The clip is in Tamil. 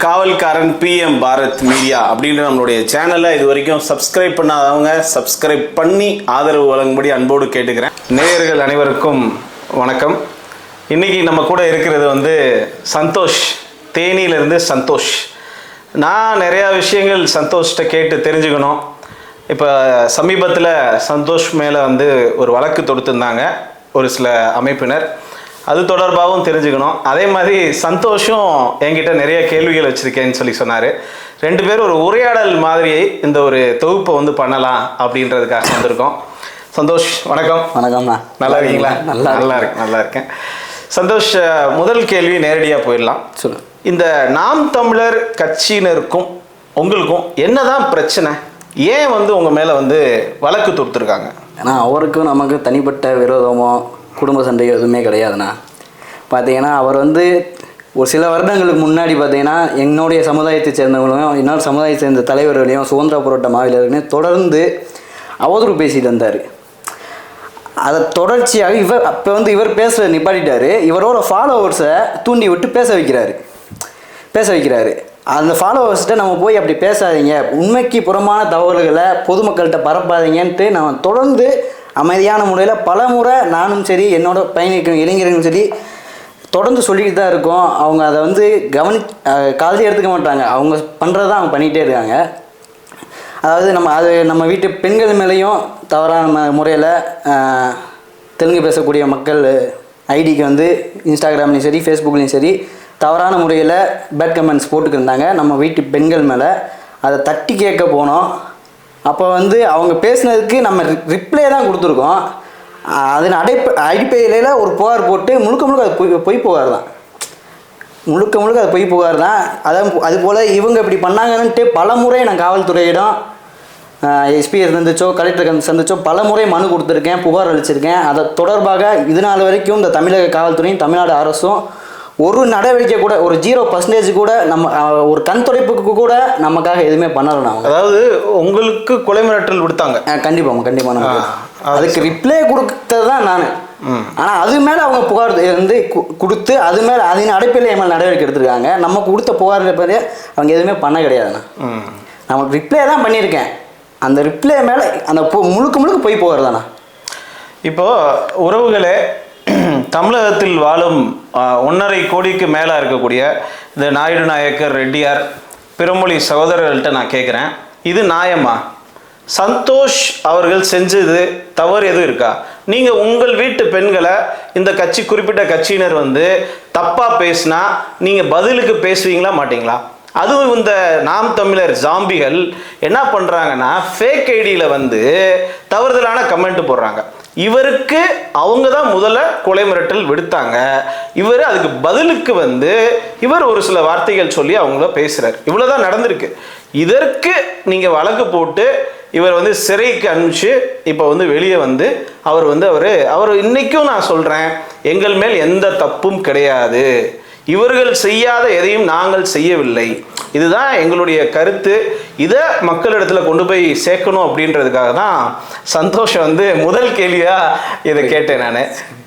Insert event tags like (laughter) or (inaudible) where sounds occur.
காவல்காரன் பிஎம் பாரத் மீடியா அப்படின்ற நம்மளுடைய சேனலை இது வரைக்கும் சப்ஸ்கிரைப் பண்ணாதவங்க சப்ஸ்கிரைப் பண்ணி ஆதரவு வழங்கும்படி அன்போடு கேட்டுக்கிறேன். நேயர்கள் அனைவருக்கும் வணக்கம். இன்னைக்கு நம்ம கூட இருக்கிறது வந்து சந்தோஷ். தேனியிலிருந்து சந்தோஷ். நான் நிறையா விஷயங்கள் சந்தோஷ்கிட்ட கேட்டு தெரிஞ்சுக்கணும். இப்போ சமீபத்தில் சந்தோஷ் மேலே வந்து ஒரு வழக்கு தொடுத்திருந்தாங்க ஒரு சில அமைப்பினர். அது தொடர்பாகவும் தெரிஞ்சுக்கணும். அதே மாதிரி சந்தோஷம் என்கிட்ட நிறைய கேள்விகள் வச்சுருக்கேன்னு சொல்லி சொன்னார். ரெண்டு பேரும் ஒரு உரையாடல் மாதிரி இந்த ஒரு தொகுப்பை வந்து பண்ணலாம் அப்படின்றதுக்காக வந்திருக்கோம். சந்தோஷ் வணக்கம். வணக்கம்ண்ணா நல்லா இருக்கீங்களா? நல்லா நல்லா இருக்கேன். நல்லா இருக்கேன். சந்தோஷ் முதல் கேள்வி நேரடியாக போயிடலாம். சொல்லு. இந்த நாம் தமிழர் கட்சியினருக்கும் உங்களுக்கும் என்னதான் பிரச்சனை? ஏன் வந்து உங்க மேல வந்து வழக்கு தொடுத்துருக்காங்க? ஏன்னா அவருக்கும் நமக்கு தனிப்பட்ட விரோதமோ குடும்ப சண்டையோ எதுவுமே கிடையாதுண்ணா. பார்த்தீங்கன்னா அவர் வந்து ஒரு சில வருடங்களுக்கு முன்னாடி பார்த்தீங்கன்னா என்னுடைய சமுதாயத்தை சேர்ந்தவங்களையும் இன்னொரு சமுதாயத்தை சேர்ந்த தலைவர்களையும் சுதந்திர போராட்ட மாவீரர்களையும் தொடர்ந்து அவதூறு பேசிட்டு வந்தார். அதை தொடர்ச்சியாக இவர் அப்போ வந்து இவர் பேச நிப்பாட்டிட்டாரு. இவரோட ஃபாலோவர்ஸை தூண்டி விட்டு பேச வைக்கிறாரு. பேச வைக்கிறாரு. அந்த ஃபாலோவர்ஸ்கிட்ட நம்ம போய் அப்படி பேசாதீங்க. உண்மைக்கு புறமான தகவல்களை பொதுமக்கள்கிட்ட பரப்பாதீங்கன்ட்டு நம்ம தொடர்ந்து அமைதியான முறையில் பல முறை நானும் சரி என்னோட பயணிக்கும் இளைஞர்களும் சரி தொடர்ந்து சொல்லிக்கிட்டு தான் இருக்கோம். அவங்க அதை வந்து கவனி காலத்தையும் எடுத்துக்க மாட்டாங்க. அவங்க பண்ணுறதை அவங்க பண்ணிகிட்டே இருக்காங்க. அதாவது நம்ம அது நம்ம வீட்டு பெண்கள் மேலேயும் தவறான முறையில் தெலுங்கு பேசக்கூடிய மக்கள் ஐடிக்கு வந்து இன்ஸ்டாகிராம்லேயும் சரி ஃபேஸ்புக்லேயும் சரி தவறான முறையில் பேட் கமெண்ட்ஸ் போட்டுக்கிருந்தாங்க நம்ம வீட்டு பெண்கள் மேலே. அதை தட்டி கேட்க போனோம். அப்போ வந்து அவங்க பேசுனதுக்கு நம்ம ரிப்ளை தான் கொடுத்துருக்கோம். ஆஹ் அதன் அடைப்பு அடிப்படையில் ஒரு புகார் போட்டு முழுக்க முழுக்க அது பொய் பொய் புகார் தான் முழுக்க முழுக்க அது பொய் புகார் தான் அதான் அது போல் இவங்க இப்படி பண்ணாங்கன்ட்டு பல முறை நான் காவல்துறையிடம் எஸ்பி சந்திச்சோ கலெக்டர் சந்திச்சோ பல முறை மனு கொடுத்துருக்கேன் புகார் அளிச்சிருக்கேன். அதை தொடர்பாக இது நாள் வரைக்கும் இந்த தமிழக காவல்துறையும் தமிழ்நாடு அரசும் ஒரு நடவடிக்கை கூட ஒரு ஜீரோ பர்சன்டேஜ் கூட நம்ம ஒரு கண் துடைப்புக்கு கூட நமக்காக எதுவுமே பண்ணலை அவங்க. அதாவது உங்களுக்கு கொலை மிரட்டல் விடுத்தாங்க. கண்டிப்பாக கண்டிப்பாக அதுக்கு ரிப்ளை கொடுத்தது தான் நான். ஆனால் அது மேலே அவங்க புகார் வந்து கொடுத்து அது மேலே அதன் அடைப்பில் என் மேலே நடவடிக்கை எடுத்திருக்காங்க? நம்ம கொடுத்த புகார் பற்றி அவங்க எதுவுமே பண்ண கிடையாதுண்ணா. ம். நம்ம ரிப்ளை தான் பண்ணியிருக்கேன். அந்த ரிப்ளை மேலே அந்த முழுக்க முழுக்க போய் புகார் தானே இப்போ உறவுகளே (clears throat) தமிழகத்தில் வாழும் ஒன்றரை கோடிக்கு மேலே இருக்கக்கூடிய இந்த நாயுடு நாயக்கர் ரெட்டியார் பிறமொழி சகோதரர்கள்ட்ட நான் கேட்குறேன் இது நியாயமா? சந்தோஷ் அவர்கள் செஞ்சது தவறு எதுவும் இருக்கா? நீங்கள் உங்கள் வீட்டு பெண்களை இந்த கட்சி குறிப்பிட்ட கட்சியினர் வந்து தப்பாக பேசினா நீங்கள் பதிலுக்கு பேசுவீங்களா மாட்டிங்களா? அதுவும் இந்த நாம் தமிழர் ஜாம்பிகள் என்ன பண்ணுறாங்கன்னா ஃபேக் ஐடியில் வந்து தவறுதலான கமெண்ட் போடுறாங்க. இவருக்கு அவங்க தான் முதல்ல கொலை மிரட்டல் விடுத்தாங்க. இவர் அதுக்கு பதிலுக்கு வந்து இவர் ஒரு சில வார்த்தைகள் சொல்லி அவங்கள பேசுகிறார் இவ்வளோதான் நடந்திருக்கு. இதற்கு நீங்கள் வழக்கு போட்டு இவர் வந்து சிறைக்கு அனுப்பிச்சு இப்போ வந்து வெளியே வந்து அவர் வந்து அவர் அவர் இன்றைக்கும் நான் சொல்கிறேன் எங்கள் மேல் எந்த தப்பும் கிடையாது. இவர்கள் செய்யாத எதையும் நாங்கள் செய்யவில்லை. இதுதான் எங்களுடைய கருத்து. இதை மக்களிடத்தில் கொண்டு போய் சேர்க்கணும் அப்படின்றதுக்காக தான் சந்தோஷம் வந்து முதல் கேள்வியாக இதை கேட்டேன் நான்.